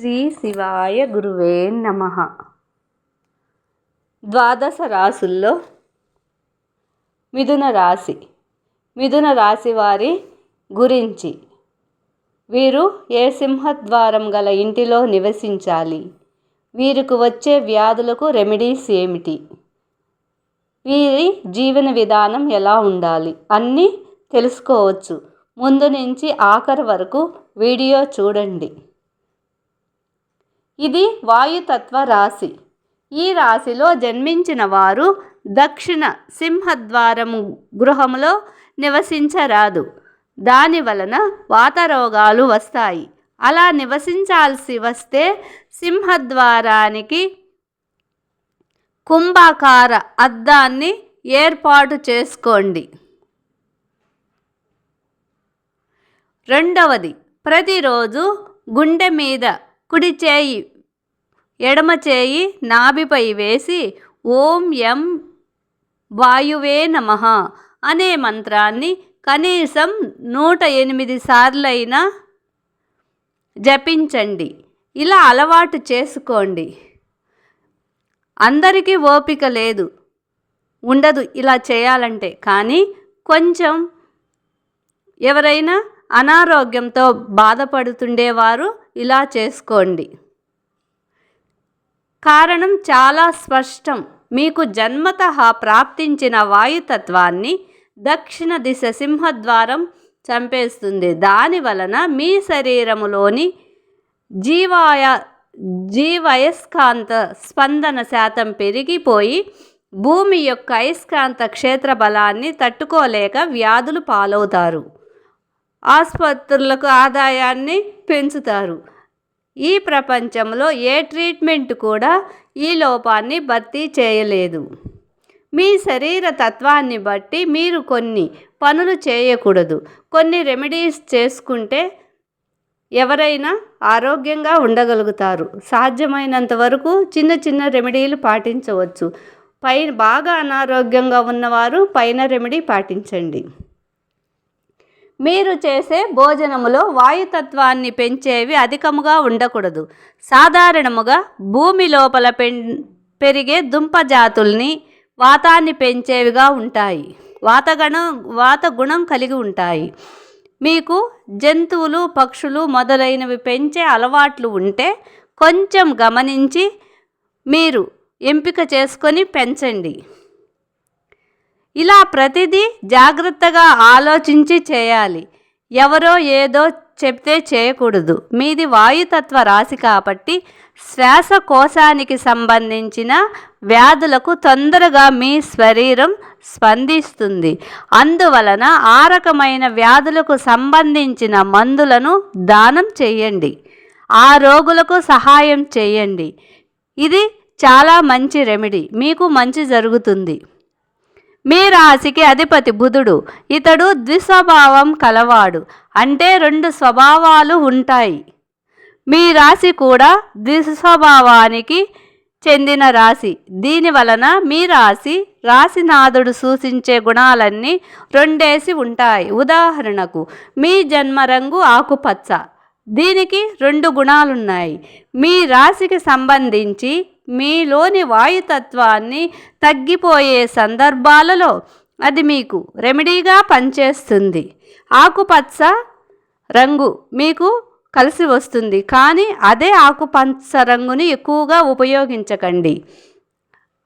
శ్రీ శివాయ గురువే నమ. ద్వాదశ రాసుల్లో మిథున రాశి. మిథున రాశి వారి గురించి వీరు ఏ సింహద్వారం గల ఇంటిలో నివసించాలి? వీరికి వచ్చే వ్యాధులకు రెమెడీస్ ఏమిటి? వీరి జీవన విధానం ఎలా ఉండాలి? అన్నీ తెలుసుకోవచ్చు. ముందు నుంచి ఆఖరి వరకు వీడియో చూడండి. ఇది వాయుతత్వ రాశి. ఈ రాశిలో జన్మించిన వారు దక్షిణ సింహద్వారము గృహములో నివసించరాదు. దాని వలన వాతరోగాలు వస్తాయి. అలా నివసించాల్సి వస్తే సింహద్వారానికి కుంభాకార అద్దాన్ని ఏర్పాటు చేసుకోండి. రెండవది ప్రతిరోజు గుండె మీద కుడి చేయి ఎడమ చేయి నాభిపై వేసి ఓం ఎం వాయువే నమ అనే మంత్రాన్ని కనీసం నూట ఎనిమిది సార్లైనా జపించండి. ఇలా అలవాటు చేసుకోండి. అందరికీ ఓపిక లేదు. ఉండదు ఇలా చేయాలంటే. కానీ కొంచెం ఎవరైనా అనారోగ్యంతో బాధపడుతుండేవారు ఇలా చేసుకోండి. కారణం చాలా స్పష్టం. మీకు జన్మత ప్రాప్తించిన వాయుతత్వాన్ని దక్షిణ దిశ సింహద్వారం చంపేస్తుంది. దాని వలన మీ శరీరములోని జీవాయ జీవయస్కాంత స్పందన శాతం పెరిగిపోయి భూమి యొక్క అయస్కాంత క్షేత్ర బలాన్ని తట్టుకోలేక వ్యాధులు పాలవుతారు. ఆసుపత్రులకు ఆదాయాన్ని పెంచుతారు. ఈ ప్రపంచంలో ఏ ట్రీట్మెంట్ కూడా ఈ లోపాన్ని భర్తీ చేయలేదు. మీ శరీర తత్వాన్ని బట్టి మీరు కొన్ని పనులు చేయకూడదు. కొన్ని రెమెడీస్ చేసుకుంటే ఎవరైనా ఆరోగ్యంగా ఉండగలుగుతారు. సాధ్యమైనంత వరకు చిన్న చిన్న రెమెడీలు పాటించవచ్చు. పై బాగా అనారోగ్యంగా ఉన్నవారు పైన రెమెడీ పాటించండి. మీరు చేసే భోజనములో వాయుతత్వాన్ని పెంచేవి అధికముగా ఉండకూడదు. సాధారణముగా భూమి లోపల పెన్ పెరిగే దుంప జాతుల్ని వాతాన్ని పెంచేవిగా ఉంటాయి. వాతగణం వాత గుణం కలిగి ఉంటాయి. మీకు జంతువులు పక్షులు మొదలైనవి పెంచే అలవాట్లు ఉంటే కొంచెం గమనించి మీరు ఎంపిక చేసుకొని పెంచండి. ఇలా ప్రతిదీ జాగ్రత్తగా ఆలోచించి చేయాలి. ఎవరో ఏదో చెప్తే చేయకూడదు. మీది వాయుతత్వ రాశి కాబట్టి శ్వాసకోశానికి సంబంధించిన వ్యాధులకు తొందరగా మీ శరీరం స్పందిస్తుంది. అందువలన ఆ రకమైన వ్యాధులకు సంబంధించిన మందులను దానం చేయండి. ఆ రోగులకు సహాయం చేయండి. ఇది చాలా మంచి రెమెడీ. మీకు మంచి జరుగుతుంది. మీ రాశికి అధిపతి బుధుడు. ఇతడు ద్విస్వభావం కలవాడు. అంటే రెండు స్వభావాలు ఉంటాయి. మీ రాశి కూడా ద్విస్వభావానికి చెందిన రాశి. దీని వలన మీ రాశి రాశినాథుడు సూచించే గుణాలన్నీ రెండేసి ఉంటాయి. ఉదాహరణకు మీ జన్మరంగు ఆకుపచ్చ. దీనికి రెండు గుణాలున్నాయి. మీ రాశికి సంబంధించి మీలోని వాయుతత్వాన్ని తగ్గిపోయే సందర్భాలలో అది మీకు రెమెడీగా పనిచేస్తుంది. ఆకుపచ్చ రంగు మీకు కలిసి వస్తుంది. కానీ అదే ఆకుపచ్చ రంగుని ఎక్కువగా ఉపయోగించకండి.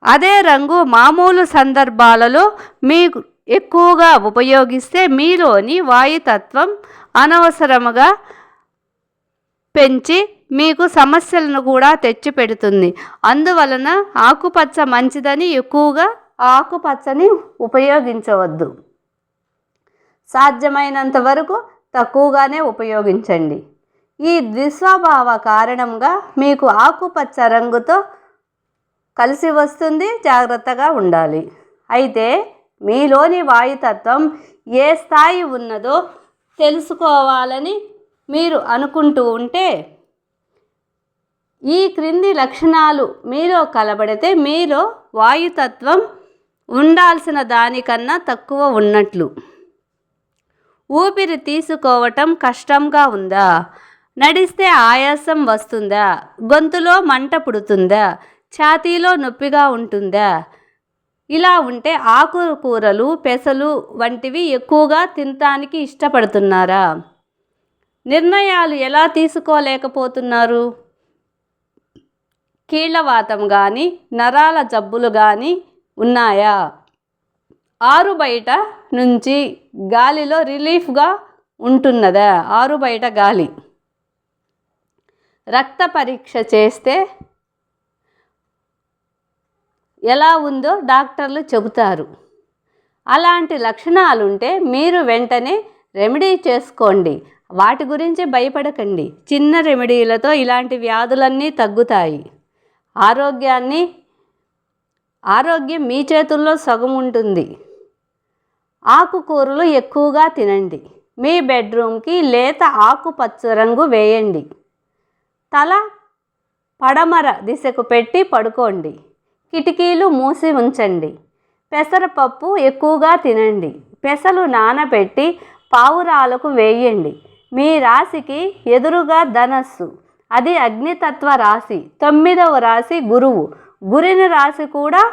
అదే రంగు మామూలు సందర్భాలలో మీకు ఎక్కువగా ఉపయోగిస్తే మీలోని వాయుతత్వం అనవసరముగా పెంచి మీకు సమస్యలను కూడా తెచ్చిపెడుతుంది. అందువలన ఆకుపచ్చ మంచిదని ఎక్కువగా ఆకుపచ్చని ఉపయోగించవద్దు. సాధ్యమైనంత వరకు తక్కువగానే ఉపయోగించండి. ఈ ద్విస్వభావ కారణంగా మీకు ఆకుపచ్చ రంగుతో కలిసి వస్తుంది జాగ్రత్తగా ఉండాలి. అయితే మీలోని వాయుతత్వం ఏ స్థాయి ఉన్నదో తెలుసుకోవాలని మీరు అనుకుంటూ ఉంటే ఈ క్రింది లక్షణాలు మీలో కలబడితే మీలో వాయుతత్వం ఉండాల్సిన దానికన్నా తక్కువ ఉన్నట్లు. ఊపిరి తీసుకోవటం కష్టంగా ఉందా? నడిస్తే ఆయాసం వస్తుందా? గొంతులో మంట పుడుతుందా? ఛాతీలో నొప్పిగా ఉంటుందా? ఇలా ఉంటే ఆకుకూరలు పెసలు వంటివి ఎక్కువగా తినటానికి ఇష్టపడుతున్నారా? నిర్ణయాలు ఎలా తీసుకోలేకపోతున్నారు? కీళ్ళవాతం కానీ నరాల జబ్బులు కానీ ఉన్నాయా? ఆరు బయట నుంచి గాలిలో రిలీఫ్గా ఉంటున్నదా? ఆరు బయట గాలి. రక్త పరీక్ష చేస్తే ఎలా ఉందో డాక్టర్లు చెబుతారు. అలాంటి లక్షణాలుంటే మీరు వెంటనే రెమెడీ చేసుకోండి. వాటి గురించి భయపడకండి. చిన్న రెమెడీలతో ఇలాంటి వ్యాధులన్నీ తగ్గుతాయి. ఆరోగ్యాన్ని ఆరోగ్యం మీ చేతుల్లో సగం ఉంటుంది. ఆకుకూరలు ఎక్కువగా తినండి. మీ బెడ్రూమ్కి లేత ఆకుపచ్చ రంగు వేయండి. తల పడమర దిశకు పెట్టి పడుకోండి. కిటికీలు మూసి ఉంచండి. పెసరపప్పు ఎక్కువగా తినండి. పెసలు నానబెట్టి పావురాలకు వేయండి. మీ రాశికి ఎదురుగా ధనస్సు. అది అగ్నితత్వ రాశి. తొమ్మిదవ రాశి గురువు. గురిని రాశి కూడా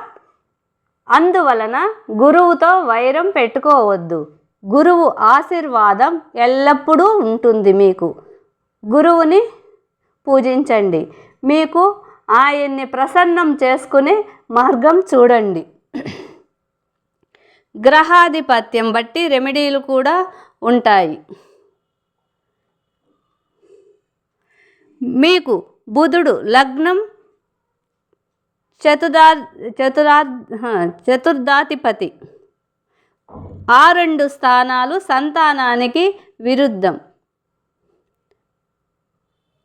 అందువలన గురువుతో వైరం పెట్టుకోవద్దు. గురువు ఆశీర్వాదం ఎల్లప్పుడూ ఉంటుంది మీకు. గురువుని పూజించండి. మీకు ఆయన్ని ప్రసన్నం చేసుకునే మార్గం చూడండి. గ్రహాధిపత్యం బట్టి రెమెడీలు కూడా ఉంటాయి. మీకు బుధుడు లగ్నం చతురా చతురా చతుర్దాధిపతి. ఆ రెండు స్థానాలు సంతానానికి విరుద్ధం.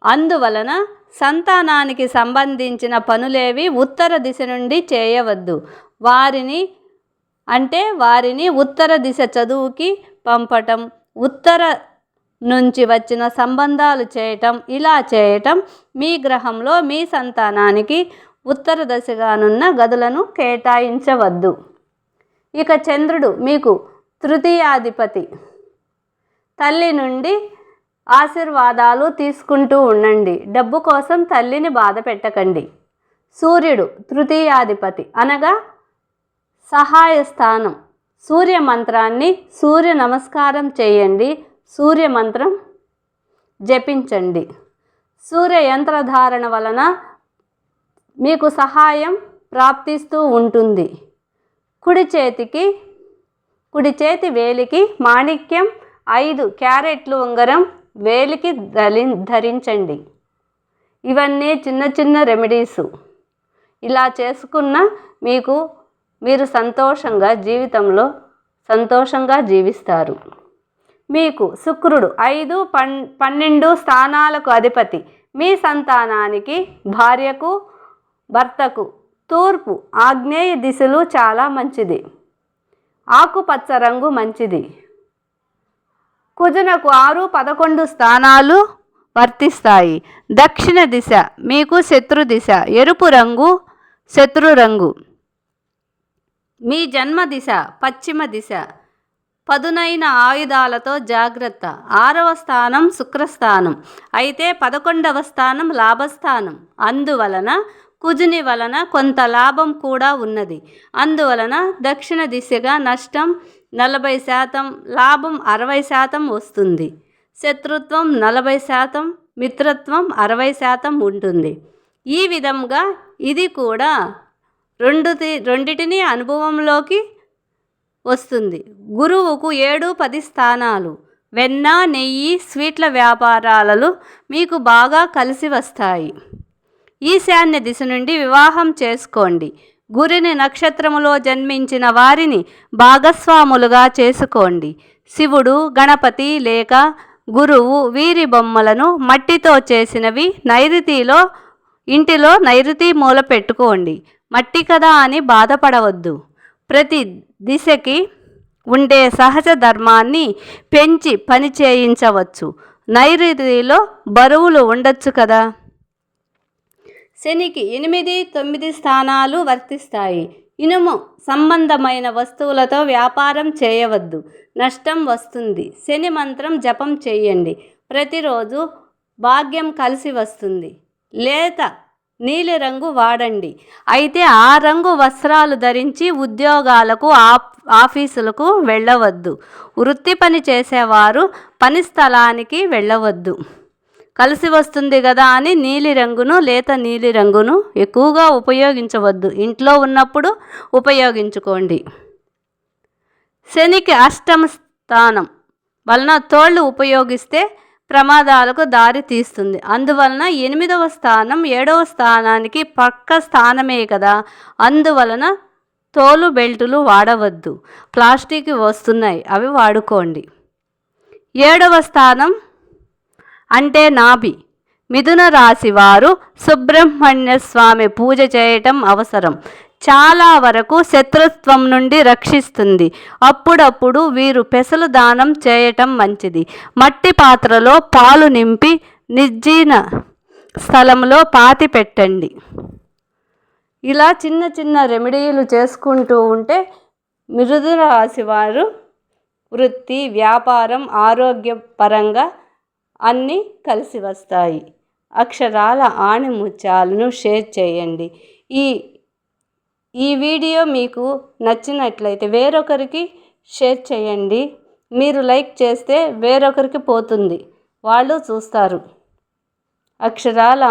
అందువలన సంతానానికి సంబంధించిన పనులేవి ఉత్తర దిశ నుండి చేయవద్దు. వారిని అంటే వారిని ఉత్తర దిశ చదువుకి పంపటం ఉత్తర నుంచి వచ్చిన సంబంధాలు చేయటం ఇలా చేయటం మీ గ్రహంలో మీ సంతానానికి ఉత్తర దశగానున్న గదులను కేటాయించవద్దు. ఇక చంద్రుడు మీకు తృతీయాధిపతి. తల్లి నుండి ఆశీర్వాదాలు తీసుకుంటూ ఉండండి. డబ్బు కోసం తల్లిని బాధ పెట్టకండి. సూర్యుడు తృతీయాధిపతి అనగా సహాయ స్థానం సూర్య మంత్రాన్ని సూర్య నమస్కారం చేయండి. సూర్య మంత్రం జపించండి. సూర్య యంత్రధారణ వలన మీకు సహాయం ప్రాప్తిస్తూ ఉంటుంది. కుడి చేతికి కుడి చేతి వేలికి మాణిక్యం ఐదు క్యారెట్లు ఉంగరం వేలికి ధరి ధరించండి. ఇవన్నీ చిన్న చిన్న రెమెడీసు. ఇలా చేసుకున్న మీకు మీరు సంతోషంగా జీవితంలో సంతోషంగా జీవిస్తారు. మీకు శుక్రుడు ఐదు పన్ పన్నెండు స్థానాలకు అధిపతి. మీ సంతానానికి భార్యకు భర్తకు తూర్పు ఆగ్నేయ దిశలు చాలా మంచిది. ఆకుపచ్చ రంగు మంచిది. కుజునకు ఆరు పదకొండు స్థానాలు వర్తిస్తాయి. దక్షిణ దిశ మీకు శత్రు దిశ ఎరుపు రంగు శత్రు రంగు. మీ జన్మ దిశ పశ్చిమ దిశ. పదునైన ఆయుధాలతో జాగ్రత్త. ఆరవ స్థానం శుక్రస్థానం. అయితే పదకొండవ స్థానం లాభస్థానం. అందువలన కుజుని వలన కొంత లాభం కూడా ఉన్నది. అందువలన దక్షిణ దిశగా నష్టం నలభై శాతం లాభం అరవై శాతం వస్తుంది. శత్రుత్వం నలభై శాతం మిత్రత్వం అరవై శాతం ఉంటుంది. ఈ విధంగా ఇది కూడా రెండు రెండిటిని అనుభవంలోకి వస్తుంది. గురువుకు ఏడు పది స్థానాలు. వెన్న నెయ్యి స్వీట్ల వ్యాపారాలలో మీకు బాగా కలిసి వస్తాయి. ఈశాన్య దిశ నుండి వివాహం చేసుకోండి. గురిని నక్షత్రములో జన్మించిన వారిని భాగస్వాములుగా చేసుకోండి. శివుడు గణపతి లేక గురువు వీరి బొమ్మలను మట్టితో చేసినవి నైరుతిలో ఇంటిలో నైరుతి మూల పెట్టుకోండి మట్టి కదా అని బాధపడవద్దు. ప్రతి దిశకి ఉండే సహజ ధర్మాన్ని పెంచి పని చేయించవచ్చు. నైరుతిలో బరువులు ఉండొచ్చు కదా? శనికి ఎనిమిది తొమ్మిది స్థానాలు వర్తిస్తాయి. ఇనుము సంబంధమైన వస్తువులతో వ్యాపారం చేయవద్దు. నష్టం వస్తుంది. శని మంత్రం జపం చేయండి. ప్రతిరోజు భాగ్యం కలిసి వస్తుంది. లేత నీలిరంగు వాడండి. అయితే ఆ రంగు వస్త్రాలు ధరించి ఉద్యోగాలకు ఆఫీసులకు వెళ్ళవద్దు. వృత్తి పని చేసేవారు పని స్థలానికి వెళ్ళవద్దు. కలిసి వస్తుంది కదా అని నీలిరంగును లేత నీలిరంగును ఎక్కువగా ఉపయోగించవద్దు. ఇంట్లో ఉన్నప్పుడు ఉపయోగించుకోండి. శనికి అష్టమ స్థానం. వలన తోళ్ళు ఉపయోగిస్తే ప్రమాదాలకు దారి తీస్తుంది. అందువలన ఎనిమిదవ స్థానం ఏడవ స్థానానికి పక్క స్థానమే కదా. అందువలన తోలు బెల్టులు వాడవద్దు. ప్లాస్టిక్ వస్తున్నాయి అవి వాడుకోండి. ఏడవ స్థానం అంటే నాభి. మిథున రాశి వారు సుబ్రహ్మణ్య స్వామి పూజ చేయటం అవసరం. చాలా వరకు శత్రుత్వం నుండి రక్షిస్తుంది. అప్పుడప్పుడు వీరు పెసలు దానం చేయటం మంచిది. మట్టి పాత్రలో పాలు నింపి నిర్జీన స్థలంలో పాతి పెట్టండి. ఇలా చిన్న చిన్న రెమెడీలు చేసుకుంటూ ఉంటే మృదురాశి వారు వృత్తి వ్యాపారం ఆరోగ్యపరంగా అన్నీ కలిసి వస్తాయి. అక్షరాల ఆణిముత్యాలను షేర్ చేయండి. ఈ ఈ వీడియో మీకు నచ్చినట్లయితే వేరొకరికి షేర్ చేయండి. మీరు లైక్ చేస్తే వేరొకరికి పోతుంది. వాళ్ళు చూస్తారు. అక్షరాల